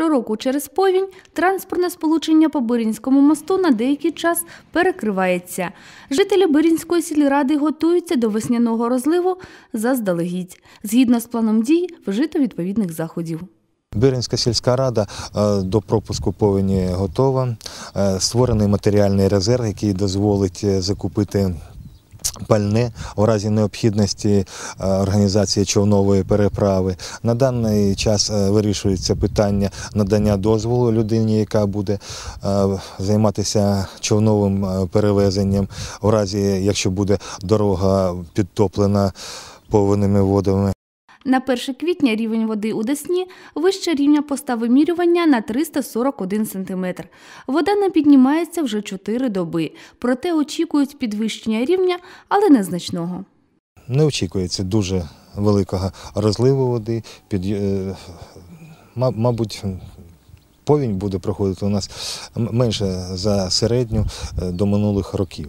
Щороку через повінь транспортне сполучення по Бирінському мосту на деякий час перекривається. Жителі Бирінської сільради готуються до весняного розливу заздалегідь. Згідно з планом дій, вжито відповідних заходів. Биринська сільська рада е, до пропуску повені готова. Е, Створений матеріальний резерв, який дозволить е, закупити пальне в разі необхідності е, організації човнової переправи. На даний час е, вирішується питання надання дозволу людині, яка буде е, займатися човновим перевезенням, в разі якщо буде дорога підтоплена повними водами. На 1 квітня рівень води у Десні вище рівня поста вимірювання на 341 см. Вода не піднімається вже 4 доби, проте очікують підвищення рівня, але незначного. Не очікується дуже великого розливу води. Під, е, мабуть, повінь буде проходити у нас менше за середню е, до минулих років.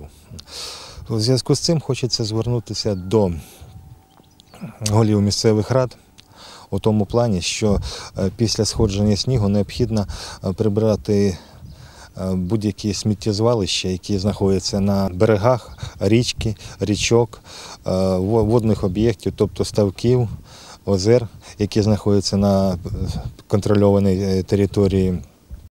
У зв'язку з цим хочеться звернутися до голів місцевих рад у тому плані, що е, після сходження снігу необхідно е, прибрати е, будь-які сміттєзвалища, які знаходяться на берегах річки, річок, водних об'єктів, тобто ставків, озер, які знаходяться на контрольованій території